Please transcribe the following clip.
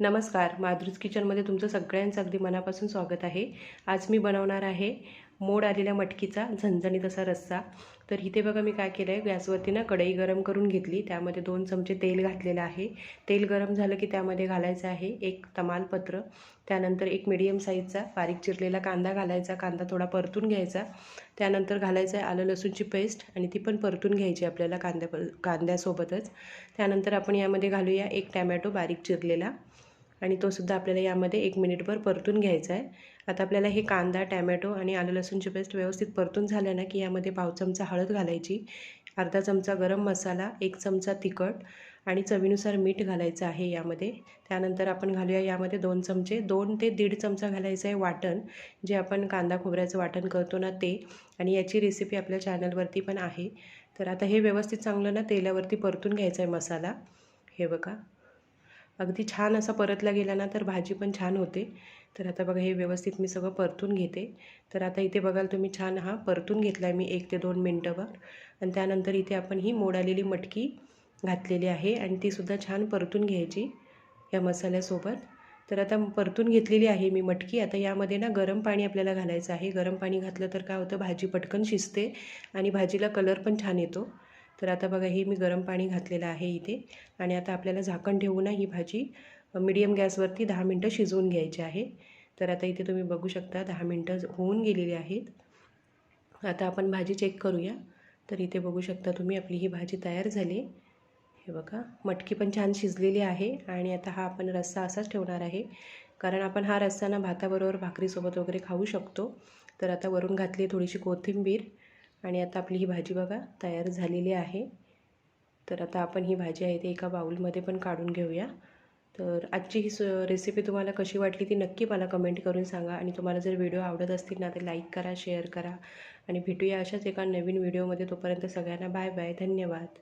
नमस्कार माधुरीज किचनमध्ये तुमचं सगळ्यांचं अगदी मनापासून स्वागत आहे. आज मी बनवणार आहे मोड आलेल्या मटकीचा झणझणीत असा रस्सा. तर इथे बघा मी काय केलं आहे गॅसवरती ना कढई गरम करून घेतली. त्यामध्ये दोन चमचे तेल घातलेलं आहे. तेल गरम झालं की त्यामध्ये घालायचं आहे एक तमालपत्र त्यानंतर एक मिडियम साईजचा बारीक चिरलेला कांदा घालायचा. कांदा थोडा परतून घ्यायचा. त्यानंतर घालायचं आहे आलं लसूणची पेस्ट आणि ती पण परतून घ्यायची आपल्याला कांद्या कांद्यासोबतच. त्यानंतर आपण यामध्ये घालूया एक टॅमॅटो बारीक चिरलेला. आणि तो सुद्धा आपल्याला यामध्ये एक मिनिटभर परतून घ्यायचा आहे. आता आपल्याला हे कांदा टॅमॅटो आणि आलं लसूणची पेस्ट व्यवस्थित परतून झालं ना की यामध्ये पाव चमचा हळद घालायची अर्धा चमचा गरम मसाला एक चमचा तिखट आणि चवीनुसार मीठ घालायचं आहे यामध्ये. त्यानंतर आपण घालूया यामध्ये दोन चमचे दोन ते दीड चमचा घालायचं आहे वाटण जे आपण कांदा खोबऱ्याचं वाटण करतो ना ते आणि याची रेसिपी आपल्या चॅनलवरती पण आहे. तर आता हे व्यवस्थित चांगलं ना तेलावरती परतून घ्यायचं आहे मसाला. हे बघा. अगदी छान असा परतला गेला ना तर भाजी पण छान होते. तर आता बघा हे व्यवस्थित मी सगळं परतून घेते. तर आता इथे बघाल तुम्ही छान हा परतून घेतला आहे मी एक ते दोन मिनटंवर. आणि त्यानंतर इथे आपण ही मोड आलेली मटकी घातलेली आहे आणि तीसुद्धा छान परतून घ्यायची या मसाल्यासोबत. तर आता परतून घेतलेली आहे मी मटकी. आता यामध्ये ना गरम पाणी आपल्याला घालायचं आहे. गरम पाणी घातलं तर काय होतं भाजी पटकन शिजते आणि भाजीला कलर पण छान येतो. तर आता बघा हे मी गरम पाणी घातलेलं आहे इथे. आणि आता आपल्याला झाकण ठेवून ही भाजी मीडियम गॅसवरती दहा मिनटं शिजवून घ्यायची आहे. तर आता इथे तुम्ही बघू शकता दहा मिनटं होऊन गेलेली आहेत. आता आपण भाजी चेक करूया. तर इथे बघू शकता तुम्ही आपली ही भाजी तयार झाली. हे बघा मटकी पण छान शिजलेली आहे. आणि आता हा आपण रस्सा असाच ठेवणार आहे. कारण आपण हा रस्सा ना भाताबरोबर भाकरीसोबत वगैरे खाऊ शकतो. तर आता वरून घातली थोडीशी कोथिंबीर. आणि आता आपली ही भाजी बघा तयार झालेली आहे. तर आता आपण ही भाजी आहे ती एका बाऊलमध्ये पण काढून घेऊया. तर आजची ही रेसिपी तुम्हाला कशी वाटली ती नक्की मला कमेंट करून सांगा आणि तुम्हाला जर व्हिडिओ आवडत असतील ना तर लाईक करा शेअर करा. आणि भेटूया अशाच एका नवीन व्हिडिओमध्ये तोपर्यंत सगळ्यांना बाय बाय धन्यवाद.